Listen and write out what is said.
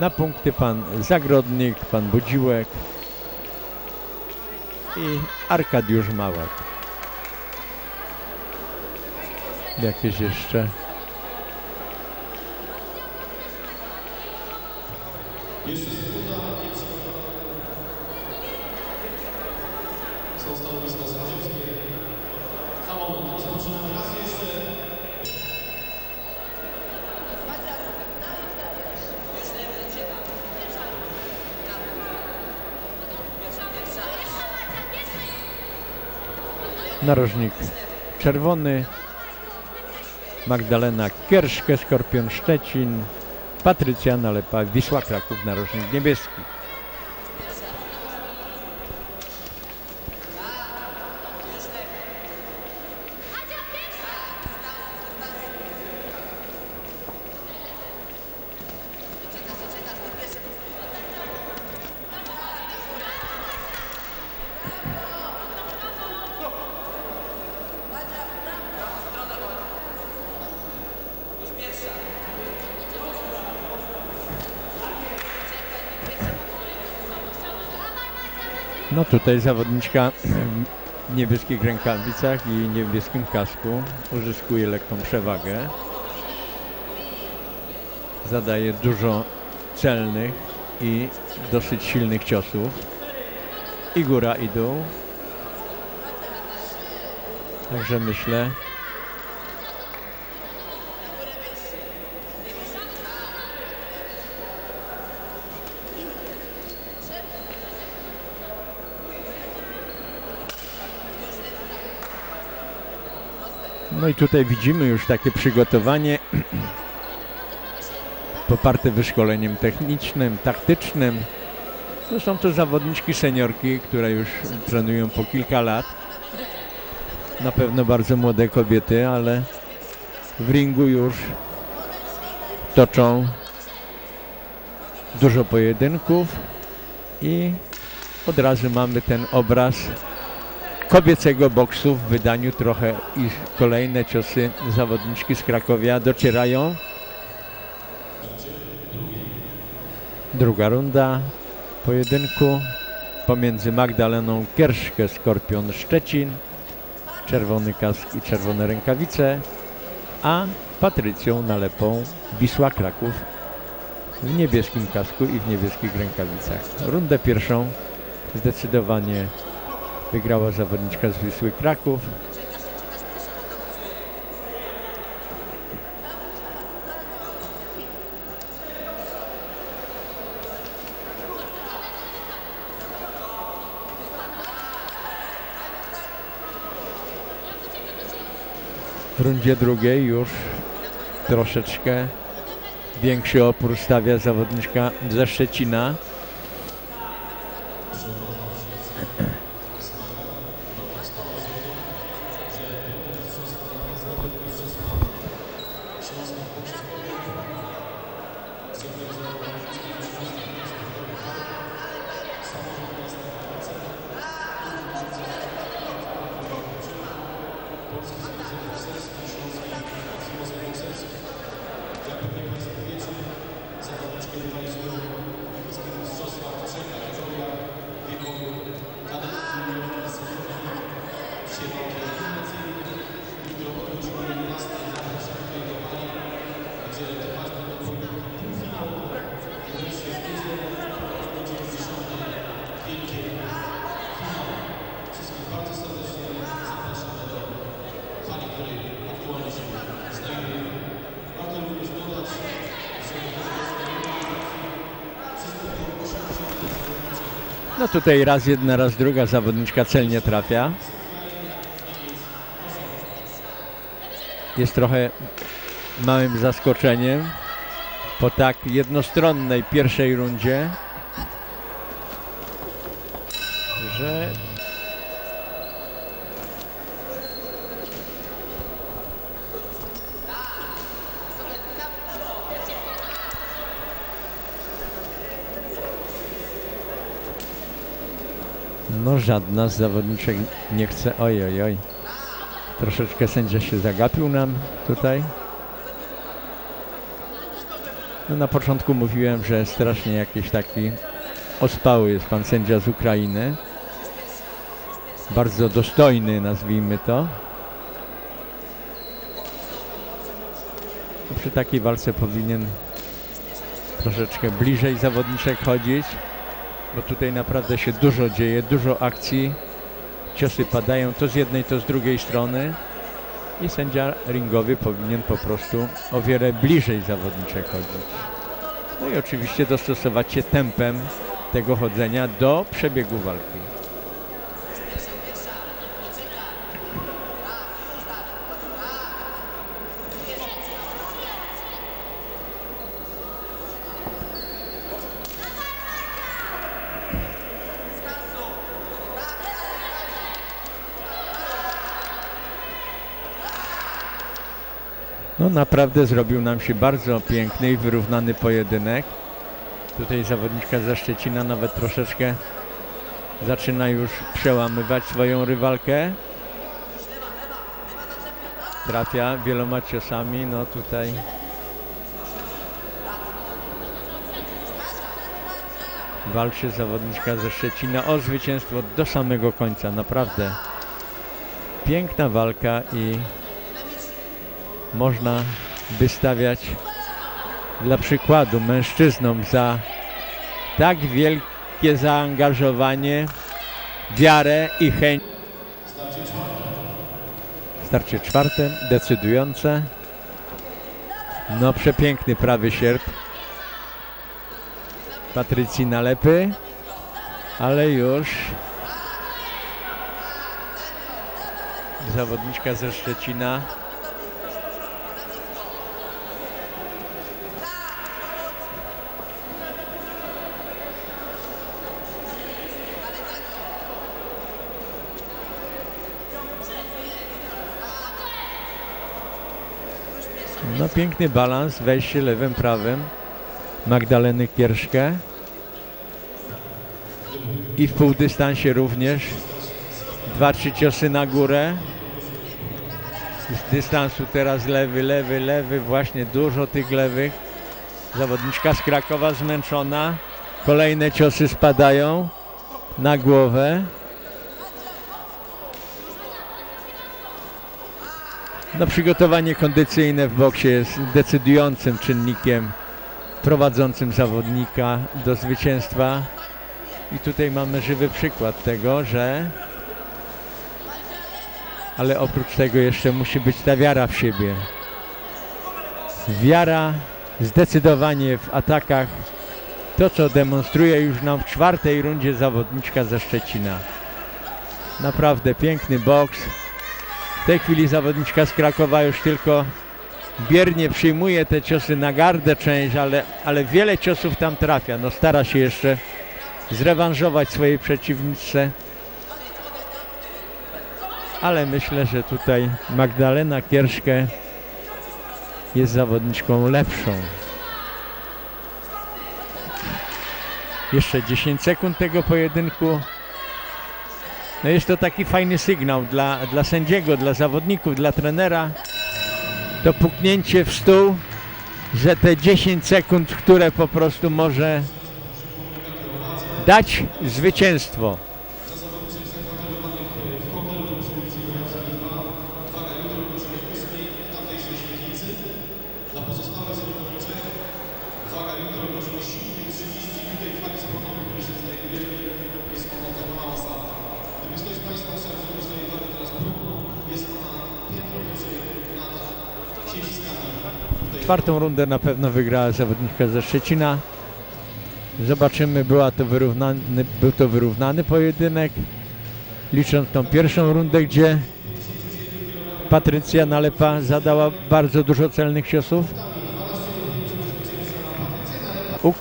Na punkty pan Zagrodnik, pan Budziłek i Arkadiusz Małek. Jakieś jeszcze? Są stanowiska sędziowskie. Hamon, rozpoczynamy raz jeszcze. Narożnik czerwony, Magdalena Kierszke, Skorpion Szczecin, Patrycja Nalepa, Wisła Kraków, narożnik niebieski. No tutaj zawodniczka w niebieskich rękawicach i niebieskim kasku uzyskuje lekką przewagę. Zadaje dużo celnych i dosyć silnych ciosów. I góra i dół. Także myślę, No i tutaj widzimy już takie przygotowanie poparte wyszkoleniem technicznym, taktycznym. No są to zawodniczki seniorki, które już trenują po kilka lat. Na pewno bardzo młode kobiety, ale w ringu już toczą dużo pojedynków i od razu mamy ten obraz kobiecego boksu w wydaniu trochę i kolejne ciosy zawodniczki z Krakowia docierają. Druga runda pojedynku pomiędzy Magdaleną Kierszkę, Skorpion Szczecin, czerwony kask i czerwone rękawice, a Patrycją Nalepą Wisła Kraków w niebieskim kasku i w niebieskich rękawicach. Rundę pierwszą zdecydowanie Wygrała zawodniczka z Wisły Kraków. W rundzie drugiej już troszeczkę większy opór stawia zawodniczka ze Szczecina. No tutaj raz jedna, raz druga zawodniczka celnie trafia. Jest trochę małym zaskoczeniem po tak jednostronnej pierwszej rundzie, że No żadna z zawodniczek nie chce. Oj, oj, oj. Troszeczkę sędzia się zagapił nam tutaj. No, na początku mówiłem, że strasznie jakiś taki ospały jest pan sędzia z Ukrainy. Bardzo dostojny, nazwijmy to. Przy takiej walce powinien troszeczkę bliżej zawodniczek chodzić, bo tutaj naprawdę się dużo dzieje, dużo akcji. Ciosy padają to z jednej, to z drugiej strony i sędzia ringowy powinien po prostu o wiele bliżej zawodniczek chodzić. No i oczywiście dostosować się tempem tego chodzenia do przebiegu walki. No naprawdę zrobił nam się bardzo piękny i wyrównany pojedynek. Tutaj zawodniczka ze Szczecina nawet troszeczkę zaczyna już przełamywać swoją rywalkę. Trafia wieloma ciosami, no tutaj walczy zawodniczka ze Szczecina o zwycięstwo do samego końca. Naprawdę piękna walka i można by stawiać dla przykładu mężczyznom za tak wielkie zaangażowanie, wiarę i chęć. Starcie czwarte, decydujące. No przepiękny prawy sierp Patrycji Nalepy, ale już zawodniczka ze Szczecina No piękny balans, wejście lewym, prawym. Magdaleny Kierszkę. I w półdystansie również. Dwa, trzy ciosy na górę. Z dystansu teraz lewy, lewy, lewy, właśnie dużo tych lewych. Zawodniczka z Krakowa zmęczona. Kolejne ciosy spadają na głowę No przygotowanie kondycyjne w boksie jest decydującym czynnikiem prowadzącym zawodnika do zwycięstwa. I tutaj mamy żywy przykład tego, że ale oprócz tego jeszcze musi być ta wiara w siebie. Wiara zdecydowanie w atakach. To, co demonstruje już nam w czwartej rundzie zawodniczka ze Szczecina. Naprawdę piękny boks. Tej chwili zawodniczka z Krakowa już tylko biernie przyjmuje te ciosy na gardę część, ale, ale wiele ciosów tam trafia. No stara się jeszcze zrewanżować swojej przeciwniczce. Ale myślę, że tutaj Magdalena Kierszkę jest zawodniczką lepszą. Jeszcze 10 sekund tego pojedynku. No jest to taki fajny sygnał dla, dla sędziego, dla zawodników, dla trenera. To puknięcie w stół, że te 10 sekund, które po prostu może dać zwycięstwo. Czwartą rundę na pewno wygrała zawodniczka ze Szczecina. Zobaczymy, była to wyrównany, był to wyrównany pojedynek. Licząc tą pierwszą rundę, gdzie Patrycja Nalepa zadała bardzo dużo celnych ciosów.